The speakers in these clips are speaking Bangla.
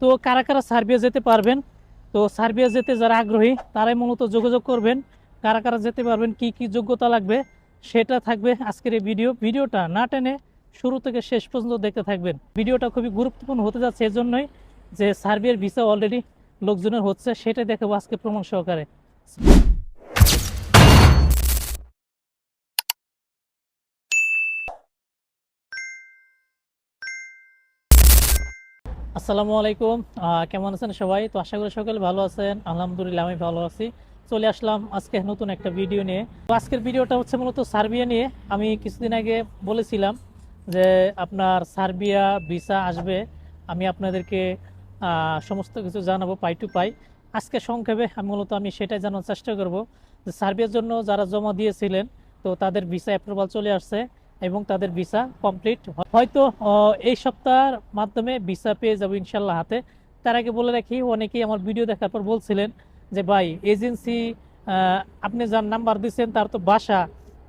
তো কারা কারা সার্বিয়া যেতে পারবেন? তো সার্বিয়া যেতে যারা আগ্রহী, তারাই মূলত যোগাযোগ করবেন। কারা কারা যেতে পারবেন, কি কি যোগ্যতা লাগবে, সেটা থাকবে আজকের এই ভিডিও। ভিডিওটা না টেনে শুরু থেকে শেষ পর্যন্ত দেখতে থাকবেন। ভিডিওটা খুবই গুরুত্বপূর্ণ হতে যাচ্ছে এজন্যই যে সার্বিয়ার ভিসা অলরেডি লোকজনের হচ্ছে, সেটাই দেখাবো আজকে প্রমাণ সহকারে। আসসালামু আলাইকুম। কেমন আছেন সবাই? তো আশা করি সকলে ভালো আছেন। আলহামদুলিল্লাহ, আমি ভালো আছি। চলে আসলাম আজকে নতুন একটা ভিডিও নিয়ে। তো আজকের ভিডিওটা হচ্ছে মূলত সার্বিয়া নিয়ে। আমি কিছুদিন আগে বলেছিলাম যে আপনার সার্বিয়া ভিসা আসবে। আমি আপনাদেরকে সমস্ত কিছু জানাব পাই টু পাই। আজকে সংক্ষেপে আমি মূলত আমি সেটাই জানার চেষ্টা করব যে সার্বিয়ার জন্য যারা জমা দিয়েছিলেন, তো তাদের ভিসা অ্যাপ্রুভাল চলে আসছে। এবং তাদের ভিসা কমপ্লিট হয়তো এই সপ্তাহের মাধ্যমে ভিসা পেয়ে যাব ইনশাল্লাহ হাতে। তার আগে বলে রাখি, অনেকেই আমার ভিডিও দেখার পর বলছিলেন যে, ভাই, এজেন্সি আপনি যার নাম্বার দিচ্ছেন তার তো বাসা।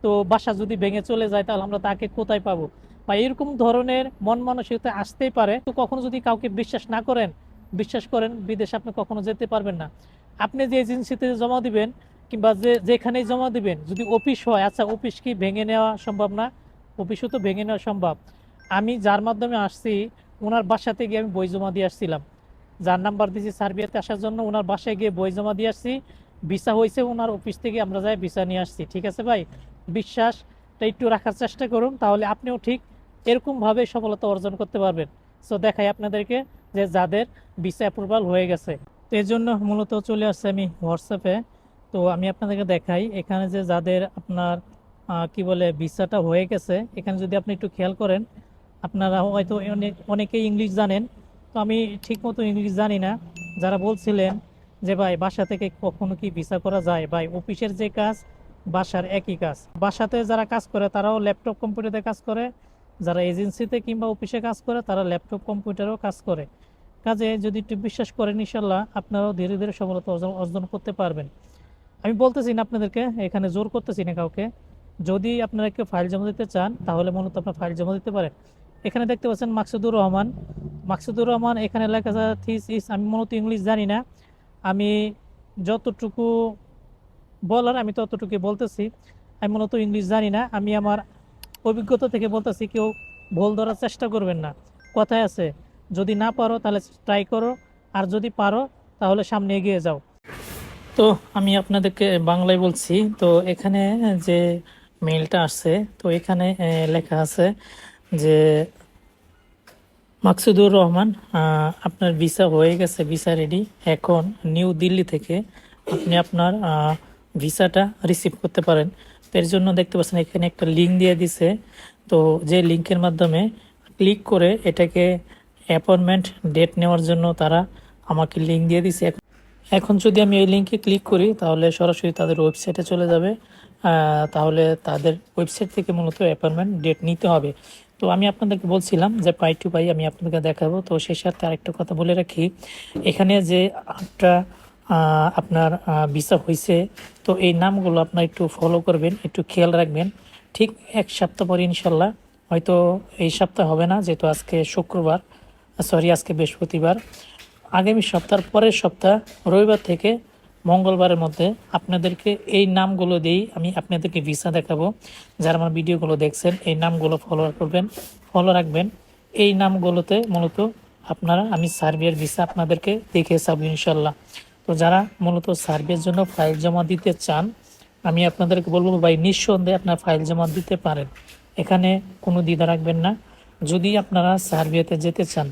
তো বাসা যদি ভেঙে চলে যায় তাহলে আমরা তাকে কোথায় পাবো? বা এরকম ধরনের মন মানসিকতা আসতেই পারে। তো কখনো যদি কাউকে বিশ্বাস না করেন, বিশ্বাস করেন, বিদেশে আপনি কখনো যেতে পারবেন না। আপনি যে এজেন্সিতে জমা দিবেন কিংবা যে, যেখানেই জমা দিবেন, যদি অফিস হয় আচ্ছা অফিস কি ভেঙে নেওয়া সম্ভব না? অফিসও তো ভেঙে নেওয়া সম্ভব। আমি যার মাধ্যমে আসছি ওনার বাসাতে গিয়ে আমি বই জমা দিয়ে আসছিলাম। যার নাম্বার দিয়েছি সার্বিয়াতে আসার জন্য ওনার বাসায় গিয়ে বই জমা দিয়ে আসছি। ভিসা হয়েছে ওনার অফিস থেকে আমরা যাই ভিসা নিয়ে আসছি, ঠিক আছে ভাই? বিশ্বাসটা একটু রাখার চেষ্টা করুন, তাহলে আপনিও ঠিক এরকমভাবে সফলতা অর্জন করতে পারবেন। সো দেখাই আপনাদেরকে যে যাদের ভিসা অ্যাপ্রুভাল হয়ে গেছে। তো এর জন্য মূলত চলে আসছে আমি হোয়াটসঅ্যাপে তো আমি আপনাদেরকে দেখাই, এখানে যে যাদের আপনার কি বলে, ভিসাটা হয়ে গেছে। এখানে যদি আপনি একটু খেয়াল করেন, আপনারা হয়তো অনেক, অনেকেই ইংলিশ জানেন। তো আমি ঠিকমতো ইংলিশ জানি না। যারা বলছিলেন যে, ভাই, বাসা থেকে কখনো কি ভিসা করা যায়? ভাই, অফিসের যে কাজ, বাসার একই কাজ। বাসাতে যারা কাজ করে, তারাও ল্যাপটপ কম্পিউটারে কাজ করে। যারা এজেন্সিতে কিংবা অফিসে কাজ করে, তারা ল্যাপটপ কম্পিউটারেও কাজ করে। কাজে যদি একটু বিশ্বাস করেন ইনশাল্লাহ আপনারাও ধীরে ধীরে সফলতা অর্জন করতে পারবেন। আমি বলতেছি না আপনাদেরকে, এখানে জোর করতেছি না কাউকে। যদি আপনারা কেউ ফাইল জমা দিতে চান, তাহলে মূলত আপনার ফাইল জমা দিতে পারেন এখানে দেখতে পাচ্ছেন মাকসুদুর রহমান। মাকসুদুর রহমান, এখানে লেখা থিস ইস আমি মূলত ইংলিশ জানি না। আমি যতটুকু বলার, আমি ততটুকু বলতেছি। আমি মূলত ইংলিশ জানি না। আমি আমার অভিজ্ঞতা থেকে বলতেছি, কেউ ভুল ধরার চেষ্টা করবেন না। কথায় আছে, যদি না পারো, তাহলে ট্রাই করো। আর যদি পারো, তাহলে সামনে এগিয়ে যাও। তো আমি আপনাদেরকে বাংলায় বলছি, তো এখানে যে মেইলটা আসছে। তো এখানে লেখা আছে যে, মাকসুদুর রহমান আপনার ভিসা হয়ে গেছে, ভিসা রেডি এখন নিউ দিল্লি থেকে আপনি আপনার ভিসাটা রিসিভ করতে পারেন। এর জন্য দেখতে পাচ্ছেন, এখানে একটা লিঙ্ক দিয়ে দিছে। তো যে লিঙ্কের মাধ্যমে ক্লিক করে এটাকে অ্যাপয়েন্টমেন্ট ডেট নেওয়ার জন্য তারা আমাকে লিঙ্ক দিয়ে দিছে। এখন যদি আমি এই লিঙ্কে ক্লিক করি, তাহলে সরাসরি তাদের ওয়েবসাইটে চলে যাবে। তাহলে তাদের ওয়েবসাইট থেকে মূলত অ্যাপয়েন্টমেন্ট ডেট নিতে হবে। তো আমি আপনাদেরকে বলছিলাম যে পাই টু পাই, আমি আপনাদেরকে দেখাবো। তো সেই সাথে আরেকটা কথা বলে রাখি, এখানে যে আটটা আপনার ভিসা হয়েছে তো এই নামগুলো আপনার একটু ফলো করবেন, একটু খেয়াল রাখবেন। ঠিক এক সপ্তাহ পরে ইনশাল্লাহ, হয়তো এই সপ্তাহ হবে না, যেহেতু আজকে শুক্রবার সরি আজকে বৃহস্পতিবার। আগামী সপ্তাহ পরের সপ্তাহ, রবিবার থেকে মঙ্গলবারের মধ্যে আপনাদেরকে এই নামগুলো দিয়েই আমি আপনাদেরকে ভিসা দেখাবো। যারা আমার ভিডিওগুলো দেখছেন, এই নামগুলো ফলো করবেন ফলো রাখবেন। এই নামগুলোতে মূলত আপনারা, আমি সার্বিয়ার ভিসা আপনাদেরকে দেখে যাব ইনশাল্লাহ তো যারা মূলত সার্বিয়ার জন্য ফাইল জমা দিতে চান, আমি আপনাদেরকে বলব ভাই, নিঃসন্দেহে আপনার ফাইল জমা দিতে পারেন। এখানে কোনো দ্বিধা রাখবেন না। যদি আপনারা সার্বিয়াতে যেতে চান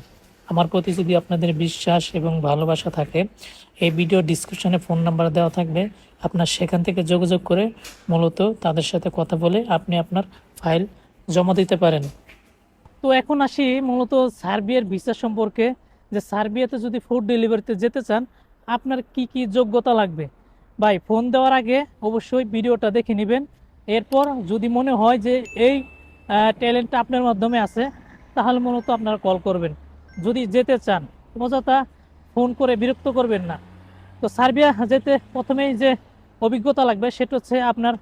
আমার প্রতি যদি আপনাদের বিশ্বাস এবং ভালোবাসা থাকে, এই ভিডিও ডিসক্রিপশনে ফোন নাম্বার দেওয়া থাকবে। আপনার সেখান থেকে যোগাযোগ করে মূলত তাদের সাথে কথা বলে আপনি আপনার ফাইল জমা দিতে পারেন। তো এখন আসি মূলত সার্বিয়ার ভিসা সম্পর্কে। যে সার্বিয়াতে যদি ফুড ডেলিভারিতে যেতে চান, আপনার কি কি যোগ্যতা লাগবে? ভাই, ফোন দেওয়ার আগে অবশ্যই ভিডিওটা দেখে নেবেন। এরপর যদি মনে হয় যে এই ট্যালেন্টটা আপনার মাধ্যমে আছে, তাহলে মূলত আপনারা কল করবেন। যদি যেতে চান অযথা ফোন করে বিরক্ত করবেন না। তো সার্বিয়া যেতে প্রথমেই যে অভিজ্ঞতা লাগবে, সেটা হচ্ছে আপনার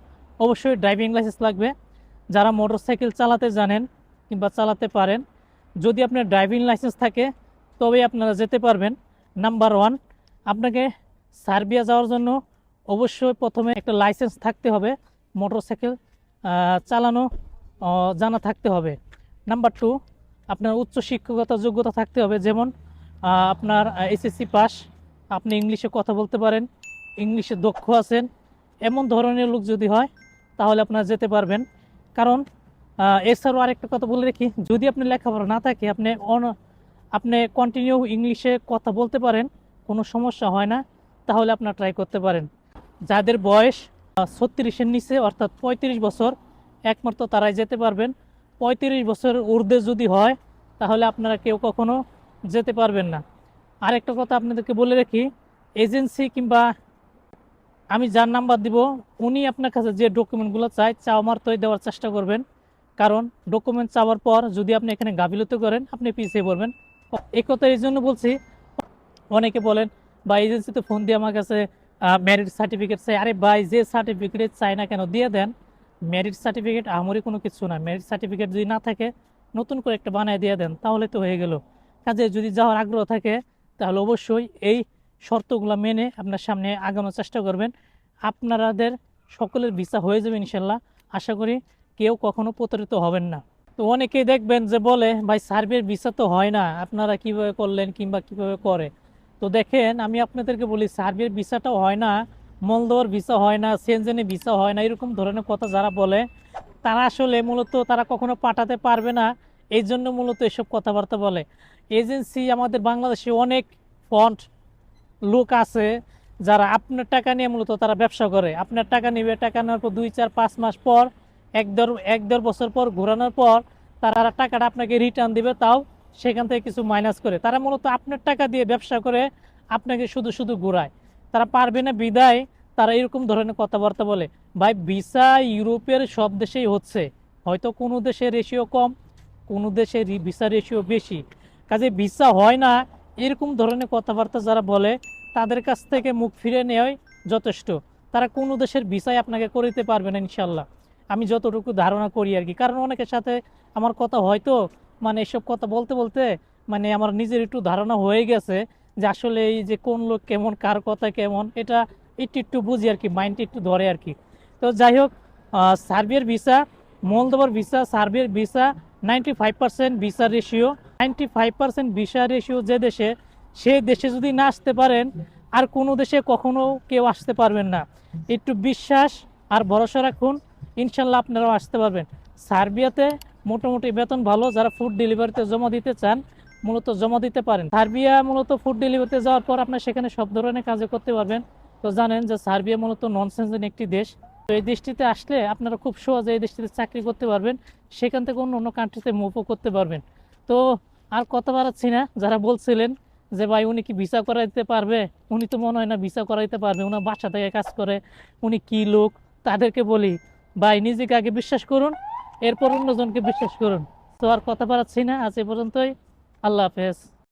অবশ্যই ড্রাইভিং লাইসেন্স লাগবে। যারা মোটরসাইকেল চালাতে জানেন কিংবা চালাতে পারেন, যদি আপনার ড্রাইভিং লাইসেন্স থাকে, তবেই আপনারা যেতে পারবেন। নাম্বার ওয়ান, আপনাকে সার্বিয়া যাওয়ার জন্য অবশ্যই প্রথমে একটা লাইসেন্স থাকতে হবে, মোটরসাইকেল চালানো জানা থাকতে হবে। নাম্বার টু আপনার উচ্চ শিক্ষকতা যোগ্যতা থাকতে হবে। যেমন আপনার এসএসসি পাস, আপনি ইংলিশে কথা বলতে পারেন, ইংলিশে দক্ষ আছেন, এমন ধরনের লোক যদি হয়, তাহলে আপনারা যেতে পারবেন। কারণ এছাড়াও আরেকটা কথা বলে রাখি, যদি আপনি লেখাপড়া না থাকে, আপনি অন, আপনি কন্টিনিউ ইংলিশে কথা বলতে পারেন, কোনো সমস্যা হয় না, তাহলে আপনার ট্রাই করতে পারেন। যাদের বয়স ছত্রিশের নিচে, অর্থাৎ পঁয়ত্রিশ বছর, একমাত্র তারাই যেতে পারবেন। পঁয়ত্রিশ বছরের ঊর্ধ্বে যদি হয়, তাহলে আপনারা কেউ কখনো যেতে পারবেন না। আরেকটা কথা আপনাদেরকে বলে রাখি, এজেন্সি কিংবা আমি যার নাম্বার দিব, উনি আপনার কাছে যে ডকুমেন্টগুলো চায় চাও মারতই দেওয়ার চেষ্টা করবেন। কারণ ডকুমেন্ট চাওয়ার পর যদি আপনি এখানে গাফিলতি করেন, আপনি পিছিয়ে পড়বেন। এই কথা এই জন্য বলছি, অনেকে বলেন বা এজেন্সিতে ফোন দিয়ে আমার কাছে ম্যারিড সার্টিফিকেট চাই। আরে ভাই, যে সার্টিফিকেট চাই না কেন, দিয়ে দেন। ম্যারিট সার্টিফিকেট আমারই কোনো কিছু না। ম্যারিট সার্টিফিকেট যদি না থাকে, নতুন করে একটা বানায় দিয়ে দেন, তাহলে তো হয়ে গেল। কাজে যদি যাওয়ার আগ্রহ থাকে, তাহলে অবশ্যই এই শর্তগুলো মেনে আপনার সামনে আগানোর চেষ্টা করবেন। আপনাদের সকলের ভিসা হয়ে যাবে ইনশাল্লাহ। আশা করি কেউ কখনো প্রতারিত হবেন না। তো অনেকেই দেখবেন যে বলে, ভাই, সার্ভের ভিসা তো হয় না। আপনারা কীভাবে করলেন কিংবা কীভাবে করে? তো দেখেন, আমি আপনাদেরকে বলি, সার্ভের ভিসাটাও হয় না। মলদোয়ার ভিসা হয় না সেনজেনে ভিসা হয় না, এরকম ধরনের কথা যারা বলে, তারা আসলে মূলত তারা কখনো পাঠাতে পারবে না, এই জন্য মূলত এসব কথাবার্তা বলে। এজেন্সি আমাদের বাংলাদেশে অনেক ফন্ট লোক আছে, যারা আপনার টাকা নিয়ে মূলত তারা ব্যবসা করে। আপনার টাকা নিবে, টাকা নেওয়ার পর দুই, চার, পাঁচ মাস পর, এক দেড় এক দেড় বছর পর ঘোরানোর পর, তারা টাকাটা আপনাকে রিটার্ন দিবে, তাও সেখান থেকে কিছু মাইনাস করে। তারা মূলত আপনার টাকা দিয়ে ব্যবসা করে, আপনাকে শুধু শুধু ঘোরায়। তারা পারবে না বিদায়, তারা এরকম ধরনের কথাবার্তা বলে। ভাই, ভিসা ইউরোপের সব দেশেই হচ্ছে। হয়তো কোনো দেশে রেশিও কম, কোনো দেশে ভিসা রেশিও বেশি। কাজে ভিসা হয় না, এরকম ধরনের কথাবার্তা যারা বলে, তাদের কাছ থেকে মুখ ফিরে নেওয়াই যথেষ্ট। তারা কোনো দেশের ভিসাই আপনাকে করে দিতে পারবে না, ইনশাল্লাহ। আমি যতটুকু ধারণা করি আর কি। কারণ অনেকের সাথে আমার কথা হয়তো মানে এসব কথা বলতে বলতে মানে আমার নিজের একটু ধারণা হয়ে গেছে। যে আসলে এই যে কোন লোক কেমন, কার কথা কেমন, এটা একটু একটু বুঝি আর কি মাইন্ডটা একটু ধরে আর কি। তো যাই হোক সার্বিয়ার ভিসা মলদোবার ভিসা সার্বিয়ার visa ninety five percent visa ratio ninety five percent visa ratio যে দেশে, সে দেশে যদি না আসতে পারেন, আর কোনো দেশে কখনো কেউ আসতে পারবেন না। একটু বিশ্বাস আর ভরসা রাখুন, ইনশাল্লাহ আপনারাও আসতে পারবেন। সার্বিয়াতে মোটামুটি বেতন ভালো, যারা ফুড ডেলিভারিতে জমা দিতে চান মূলত জমা দিতে পারেন। সার্বিয়া মূলত ফুড ডেলিভারিতে যাওয়ার পর আপনার সেখানে সব ধরনের কাজে করতে পারবেন। তো জানেন যে সার্বিয়া মূলত নন সেন্সেন একটি দেশ। তো এই দেশটিতে আসলে আপনারা খুব সহজে এই দেশটিতে চাকরি করতে পারবেন। সেখান থেকে অন্য অন্য কান্ট্রিতে মুভও করতে পারবেন। তো আর কথা বাড়াচ্ছি না। যারা বলছিলেন যে, ভাই, উনি কি ভিসা করাইতে পারবে? উনি তো মনে হয় না ভিসা করাইতে পারবে। ওনার বাসা থেকে কাজ করে। উনি কি লোক? তাদেরকে বলি, ভাই, নিজেকে আগে বিশ্বাস করুন, এরপর অন্যজনকে বিশ্বাস করুন। তো আর কথা বাড়াচ্ছি না। আজ এ পর্যন্তই। আল্লাহ হাফেজ।